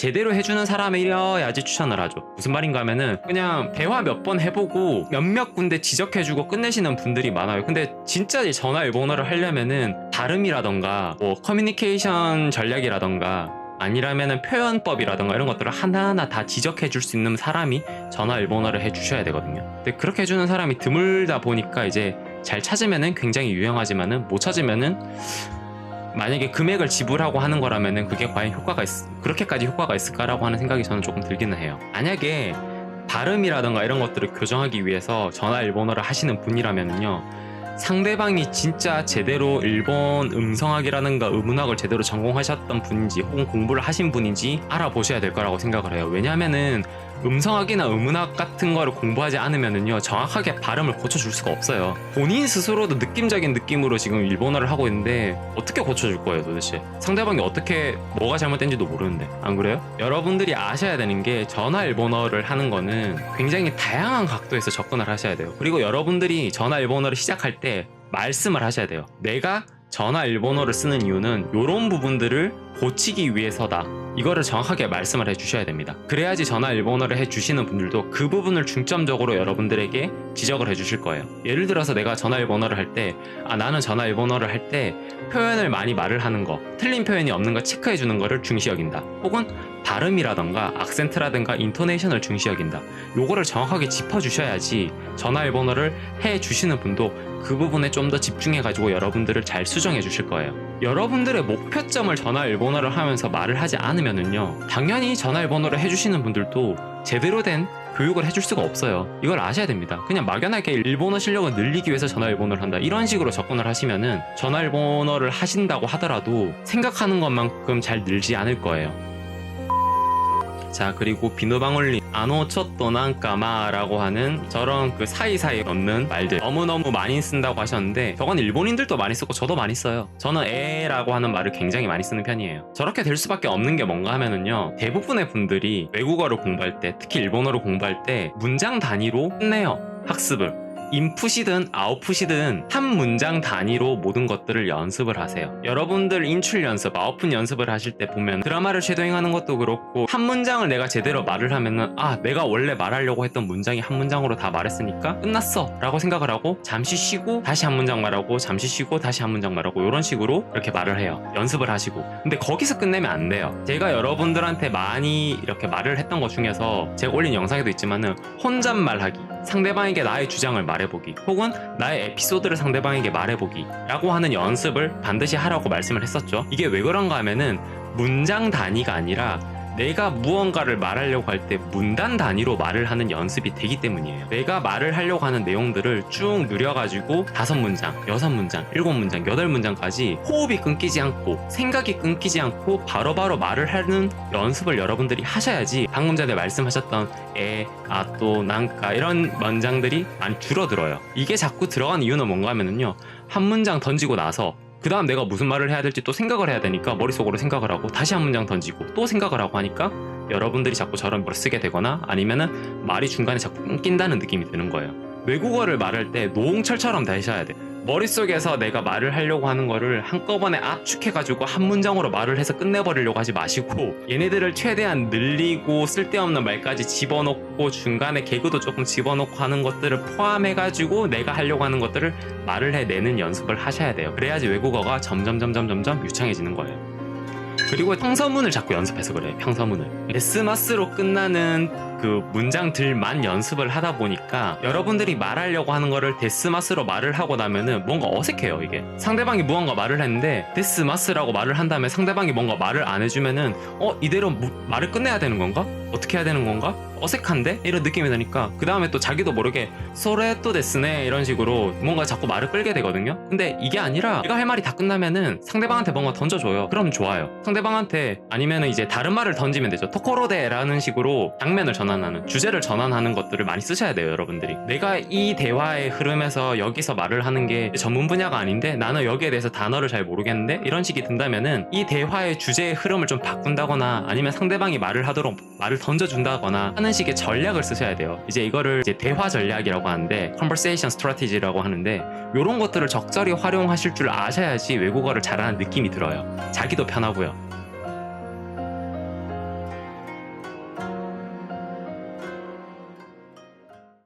제대로 해주는 사람이어야지 추천을 하죠. 무슨 말인가 하면은 그냥 대화 몇 번 해보고 몇몇 군데 지적해주고 끝내시는 분들이 많아요. 근데 진짜 이 전화 일본어를 하려면은 발음이라던가 뭐 커뮤니케이션 전략이라던가 아니라면은 표현법이라던가 이런 것들을 하나하나 다 지적해 줄 수 있는 사람이 전화 일본어를 해 주셔야 되거든요. 근데 그렇게 해주는 사람이 드물다 보니까 이제 잘 찾으면은 굉장히 유용하지만은 못 찾으면은 만약에 금액을 지불하고 하는 거라면은 그게 과연 효과가 있, 그렇게까지 효과가 있을까라고 하는 생각이 저는 조금 들기는 해요. 만약에 발음이라던가 이런 것들을 교정하기 위해서 전화 일본어를 하시는 분이라면은요. 상대방이 진짜 제대로 일본 음성학이라든가 음운학을 제대로 전공하셨던 분인지 혹은 공부를 하신 분인지 알아보셔야 될 거라고 생각을 해요. 왜냐하면은 음성학이나 음운학 같은 거를 공부하지 않으면은요 정확하게 발음을 고쳐줄 수가 없어요. 본인 스스로도 느낌적인 느낌으로 지금 일본어를 하고 있는데 어떻게 고쳐줄 거예요 도대체? 상대방이 어떻게 뭐가 잘못된지도 모르는데 안 그래요? 여러분들이 아셔야 되는 게 전화 일본어를 하는 거는 굉장히 다양한 각도에서 접근을 하셔야 돼요. 그리고 여러분들이 전화 일본어를 시작할 때 말씀을 하셔야 돼요. 내가 전화 일본어를 쓰는 이유는 이런 부분들을 고치기 위해서다. 이거를 정확하게 말씀을 해주셔야 됩니다. 그래야지 전화 일본어를 해주시는 분들도 그 부분을 중점적으로 여러분들에게 지적을 해주실 거예요. 예를 들어서 내가 전화 일본어를 할 때, 아, 나는 전화 일본어를 할 때 표현을 많이 말을 하는 거, 틀린 표현이 없는 거 체크해 주는 거를 중시 여긴다. 혹은 발음이라던가 악센트라든가 인토네이션을 중시 여긴다. 요거를 정확하게 짚어주셔야지 전화 일본어를 해 주시는 분도 그 부분에 좀 더 집중해가지고 여러분들을 잘 수정해 주실 거예요. 여러분들의 목표점을 전화 일본어를 하면서 말을 하지 않으면은요, 당연히 전화 일본어를 해주시는 분들도 제대로 된 교육을 해줄 수가 없어요. 이걸 아셔야 됩니다. 그냥 막연하게 일본어 실력을 늘리기 위해서 전화 일본어를 한다. 이런 식으로 접근을 하시면은 전화 일본어를 하신다고 하더라도 생각하는 것만큼 잘 늘지 않을 거예요. 자 그리고 비누방울님 아노초또 난까마라고 하는 저런 그 사이사이 넣는 말들 너무너무 많이 쓴다고 하셨는데 저건 일본인들도 많이 쓰고 저도 많이 써요. 저는 에라고 하는 말을 굉장히 많이 쓰는 편이에요. 저렇게 될 수밖에 없는 게 뭔가 하면은요 대부분의 분들이 외국어를 공부할 때 특히 일본어를 공부할 때 문장 단위로 끝내요 학습을 인풋이든 아웃풋이든 한 문장 단위로 모든 것들을 연습을 하세요. 여러분들 인출 연습, 아웃풋 연습을 하실 때 보면 드라마를 쉐도잉하는 것도 그렇고 한 문장을 내가 제대로 말을 하면은 아 내가 원래 말하려고 했던 문장이 한 문장으로 다 말했으니까 끝났어 라고 생각을 하고 잠시 쉬고 다시 한 문장 말하고 잠시 쉬고 다시 한 문장 말하고 이런 식으로 이렇게 말을 해요. 연습을 하시고 근데 거기서 끝내면 안 돼요. 제가 여러분들한테 많이 이렇게 말을 했던 것 중에서 제가 올린 영상에도 있지만은 혼잣말하기 상대방에게 나의 주장을 말해보기 혹은 나의 에피소드를 상대방에게 말해보기 라고 하는 연습을 반드시 하라고 말씀을 했었죠. 이게 왜 그런가 하면은 문장 단위가 아니라 내가 무언가를 말하려고 할 때 문단 단위로 말을 하는 연습이 되기 때문이에요. 내가 말을 하려고 하는 내용들을 쭉 누려가지고 다섯 문장, 여섯 문장, 일곱 문장, 여덟 문장까지 호흡이 끊기지 않고 생각이 끊기지 않고 바로바로 말을 하는 연습을 여러분들이 하셔야지 방금 전에 말씀하셨던 에, 아, 또, 난가 이런 문장들이 많이 줄어들어요. 이게 자꾸 들어간 이유는 뭔가 하면은요. 한 문장 던지고 나서 그 다음 내가 무슨 말을 해야 될지 또 생각을 해야 되니까 머릿속으로 생각을 하고 다시 한 문장 던지고 또 생각을 하고 하니까 여러분들이 자꾸 저런 걸 쓰게 되거나 아니면은 말이 중간에 자꾸 끊긴다는 느낌이 드는 거예요. 외국어를 말할 때 노홍철처럼 되셔야 돼. 머릿속에서 내가 말을 하려고 하는 거를 한꺼번에 압축해가지고 한 문장으로 말을 해서 끝내버리려고 하지 마시고 얘네들을 최대한 늘리고 쓸데없는 말까지 집어넣고 중간에 개그도 조금 집어넣고 하는 것들을 포함해가지고 내가 하려고 하는 것들을 말을 해내는 연습을 하셔야 돼요. 그래야지 외국어가 점점 점점 점점 유창해지는 거예요. 그리고 평서문을 자꾸 연습해서 그래요. 평서문을. 에스마스로 끝나는 그 문장들만 연습을 하다 보니까 여러분들이 말하려고 하는 거를 데스마스로 말을 하고 나면은 뭔가 어색해요 이게. 상대방이 무언가 말을 했는데 데스마스라고 말을 한 다음에 상대방이 뭔가 말을 안 해주면은 어 이대로 무- 말을 끝내야 되는 건가? 어떻게 해야 되는 건가? 어색한데? 이런 느낌이 드니까 그 다음에 또 자기도 모르게 소레 또 데스네 이런 식으로 뭔가 자꾸 말을 끌게 되거든요. 근데 이게 아니라 내가 할 말이 다 끝나면은 상대방한테 뭔가 던져줘요. 그럼 좋아요. 상대방한테 아니면은 이제 다른 말을 던지면 되죠. 토코로데라는 식으로 장면을 전환 전환하는 주제를 전환하는 것들을 많이 쓰셔야 돼요 여러분들이. 내가 이 대화의 흐름에서 여기서 말을 하는 게 전문 분야가 아닌데 나는 여기에 대해서 단어를 잘 모르겠는데? 이런 식이 든다면은 이 대화의 주제의 흐름을 좀 바꾼다거나 아니면 상대방이 말을 하도록 말을 던져준다거나 하는 식의 전략을 쓰셔야 돼요. 이제 이거를 이제 대화 전략이라고 하는데 conversation strategy라고 하는데 이런 것들을 적절히 활용하실 줄 아셔야지 외국어를 잘하는 느낌이 들어요. 자기도 편하고요